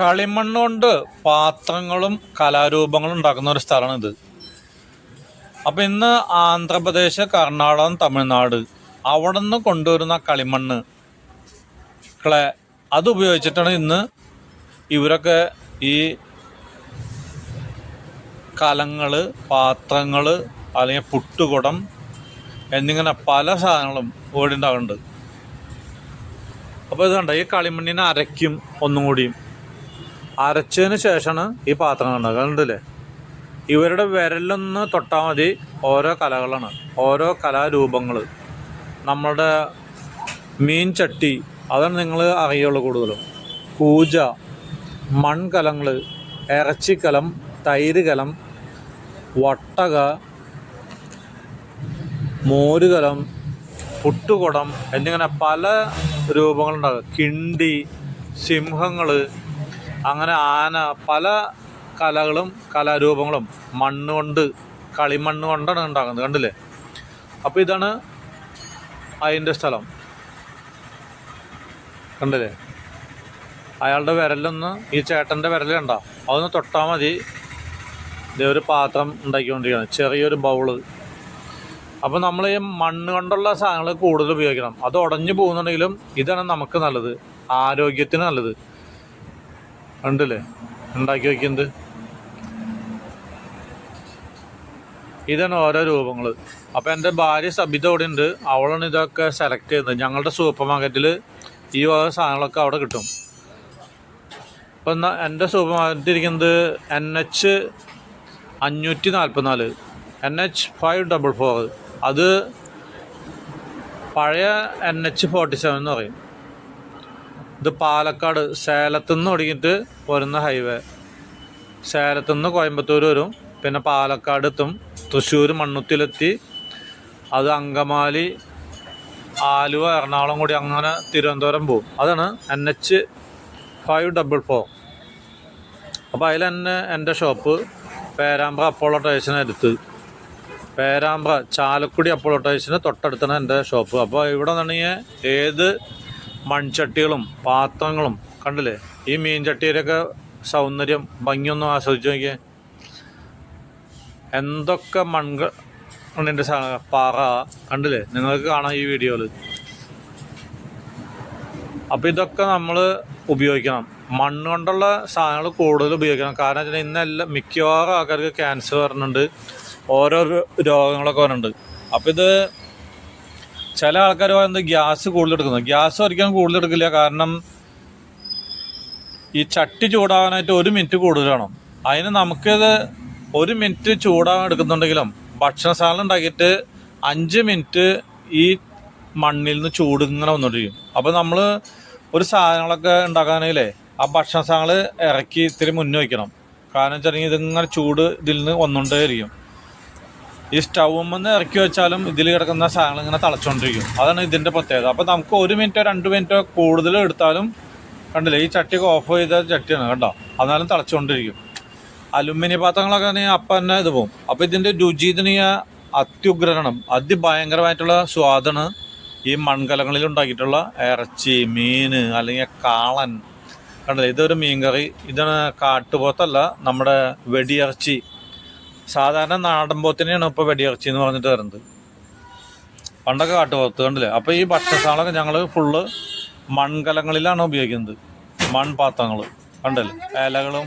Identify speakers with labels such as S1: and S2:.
S1: കളിമണ്ണ് കൊണ്ട് പാത്രങ്ങളും കലാരൂപങ്ങളും ഉണ്ടാക്കുന്ന ഒരു സ്ഥലമാണ് ഇത് അപ്പം ഇന്ന് ആന്ധ്രാപ്രദേശ് കർണാടകം തമിഴ്നാട് അവിടെ നിന്ന് കൊണ്ടുവരുന്ന കളിമണ്ണ് ക്ലേ അത് ഉപയോഗിച്ചിട്ടാണ് ഇന്ന് ഇവരൊക്കെ ഈ കലങ്ങൾ പാത്രങ്ങൾ അല്ലെങ്കിൽ പുട്ടുകുടം എന്നിങ്ങനെ പല സാധനങ്ങളും ഓടി ഉണ്ടാകുന്നുണ്ട്. അപ്പോൾ ഇത് കണ്ട ഈ കളിമണ്ണിനെ അരയ്ക്കും ഒന്നും കൂടിയും അരച്ചതിന് ശേഷമാണ് ഈ പാത്രം കണ്ടത്. കണ്ടില്ലേ? ഇവരുടെ വിരലൊന്ന് തൊട്ടാൽ മതി ഓരോ കലകളാണ് ഓരോ കലാരൂപങ്ങൾ നമ്മളുടെ മീൻ ചട്ടി അതാണ് നിങ്ങൾ അറിയുള്ളൂ കൂടുതലും. കൂജ മൺകലങ്ങൾ ഇറച്ചിക്കലം തൈര് കലം വട്ടക മോരുകലം പുട്ടുകുടം എന്നിങ്ങനെ പല രൂപങ്ങളുണ്ടാകും. കിണ്ടി സിംഹങ്ങൾ അങ്ങനെ ആന പല കലകളും കലാരൂപങ്ങളും മണ്ണ് കൊണ്ട് കളിമണ്ണ് കൊണ്ടാണ് ഉണ്ടാക്കുന്നത്. കണ്ടില്ലേ? അപ്പോൾ ഇതാണ് അതിന്റെ സ്ഥലം. കണ്ടില്ലേ? അയാളുടെ വിരലൊന്ന് ഈ ചേട്ടന്റെ വിരൽ അതൊന്ന് തൊട്ടാൽ മതി. ഇതേ ഒരു പാത്രം ഉണ്ടാക്കിക്കൊണ്ടിരിക്കുകയാണ്. ചെറിയൊരു ബൗൾ. അപ്പോൾ നമ്മൾ ഈ മണ്ണ് കൊണ്ടുള്ള സാധനങ്ങൾ കൂടുതൽ ഉപയോഗിക്കണം. അത് ഉടഞ്ഞു പോകുന്നുണ്ടെങ്കിലും ഇതാണ് നമുക്ക് നല്ലത്. ആരോഗ്യത്തിന് നല്ലത്. ഉണ്ടല്ലേ? ഉണ്ടാക്കി വയ്ക്കുന്നത് ഇതാണ് ഓരോ രൂപങ്ങൾ അപ്പോൾ എന്റെ ഭാര്യ സബിത അവിടെ ഉണ്ട്. അവളാണ് ഇതൊക്കെ സെലക്ട് ചെയ്യുന്നത്. ഞങ്ങളുടെ സൂപ്പർ മാർക്കറ്റിൽ ഈ ഓരോ സാധനങ്ങളൊക്കെ അവിടെ കിട്ടും. അപ്പം എന്നാൽ എന്റെ സൂപ്പർ മാർക്കറ്റ് ഇരിക്കുന്നത് എൻ എച്ച് അഞ്ഞൂറ്റി നാൽപ്പത്തിനാല് N H five double four അത് പഴയ എൻ എച്ച് ഫോർട്ടി സെവൻ എന്ന് പറയും. ഇത് പാലക്കാട് സേലത്തു നിന്ന് തുടങ്ങിയിട്ട് വരുന്ന ഹൈവേ സേലത്തു നിന്ന് കോയമ്പത്തൂർ വരും. പിന്നെ പാലക്കാട് എത്തും. തൃശ്ശൂർ മണ്ണുത്തിലെത്തി. അത് അങ്കമാലി ആലുവ എറണാകുളം കൂടി അങ്ങനെ തിരുവനന്തപുരം പോകും അതാണ് N H five double four അപ്പോൾ അതിൽ തന്നെ എന്റെ ഷോപ്പ് പേരാമ്പ്ര അപ്പോളോ അടുത്ത്. പേരാമ്പ്ര ചാലക്കുടി അപ്പോളോ ടൈസിന് തൊട്ടടുത്താണ് എന്റെ ഷോപ്പ് അപ്പോൾ ഇവിടെ നിന്നാണെങ്കിൽ ഏത് മൺചട്ടികളും പാത്രങ്ങളും കണ്ടില്ലേ? ഈ മീൻ ചട്ടിയിലൊക്കെ സൗന്ദര്യം ഭംഗിയൊന്നും ആസ്വദിച്ച് നോക്കിയേ. എന്തൊക്കെ മൺക മണ്ണിന്റെ സാ- പാറ കണ്ടില്ലേ? നിങ്ങൾക്ക് കാണാം ഈ വീഡിയോയിൽ അപ്പോൾ ഇതൊക്കെ നമ്മൾ ഉപയോഗിക്കണം. മണ്ണ് കൊണ്ടുള്ള സാധനങ്ങൾ കൂടുതൽ ഉപയോഗിക്കണം. കാരണം വെച്ചാൽ ഇന്നെല്ലാം മിക്കവാറും ആൾക്കാർക്ക് ക്യാൻസർ വരുന്നുണ്ട് ഓരോ രോഗങ്ങളൊക്കെ വരുന്നുണ്ട് അപ്പോൾ ഇത് ചില ആൾക്കാർ പറയുന്നത് ഗ്യാസ് കൂടുതൽ എടുക്കുന്നത് ഗ്യാസ് ഒരിക്കലും കൂടുതൽ എടുക്കില്ല കാരണം ഈ ചട്ടി ചൂടാകാനായിട്ട് ഒരു മിനിറ്റ് കൂടുതൽ വേണം. അതിന് നമുക്കിത് ഒരു മിനിറ്റ് ചൂടാകാൻ എടുക്കുന്നുണ്ടെങ്കിലും ഭക്ഷണ സാധനം ഉണ്ടാക്കിയിട്ട് അഞ്ച് മിനിറ്റ് ഈ മണ്ണിൽ നിന്ന് ചൂട് ഇങ്ങനെ വന്നുകൊണ്ടിരിക്കും അപ്പോൾ നമ്മൾ ഒരു സാധനങ്ങളൊക്കെ ഉണ്ടാക്കാനാണെങ്കിലേ ആ ഭക്ഷണ സാധനങ്ങൾ ഇറക്കി ഇത്തിരി മുന്നേ വയ്ക്കണം. കാരണം വെച്ചിട്ടുണ്ടെങ്കിൽ ഇതിങ്ങനെ ചൂട് ഇതിൽ നിന്ന് വന്നുകൊണ്ടേയിരിക്കും ഈ സ്റ്റൗമെന്ന് ഇറക്കി വെച്ചാലും ഇതിൽ കിടക്കുന്ന സാധനങ്ങൾ ഇങ്ങനെ തിളച്ചുകൊണ്ടിരിക്കും അതാണ് ഇതിന്റെ പ്രത്യേകത. അപ്പോൾ നമുക്ക് ഒരു മിനിറ്റോ രണ്ട് മിനിറ്റോ കൂടുതൽ എടുത്താലും കണ്ടില്ലേ ഈ ചട്ടിയൊക്കെ ഓഫ് ചെയ്ത ചട്ടിയാണ് കണ്ടോ? അന്നാലും തിളച്ചുകൊണ്ടിരിക്കും അലുമിനിയം പാത്രങ്ങളൊക്കെ ആണെങ്കിൽ അപ്പം തന്നെ ഇത് പോകും അപ്പോൾ ഇതിന്റെ രുചിതനീയ അത്യുഗ്രഹണം അതിഭയങ്കരമായിട്ടുള്ള സ്വാദാണ് ഈ മൺകലങ്ങളിൽ ഉണ്ടാക്കിയിട്ടുള്ള ഇറച്ചി മീൻ അല്ലെങ്കിൽ കാളൻ. കണ്ടില്ലേ ഇതൊരു മീൻകറി. ഇതാണ് കാട്ടുപോത്തല്ല നമ്മുടെ വെടിയിറച്ചി. സാധാരണ നാടൻ പോത്തിനെയാണ് ഇപ്പോൾ വെടിയിറച്ചി എന്ന് പറഞ്ഞിട്ട് വരുന്നത്. പണ്ടൊക്കെ കാട്ടുപോത്ത് കണ്ടില്ലേ? അപ്പോൾ ഈ ഭക്ഷണശാലൊക്കെ ഞങ്ങൾ ഫുള്ള് മൺകലങ്ങളിലാണ് ഉപയോഗിക്കുന്നത്. മൺപാത്രങ്ങൾ കണ്ടല്ലേ? ഇലകളും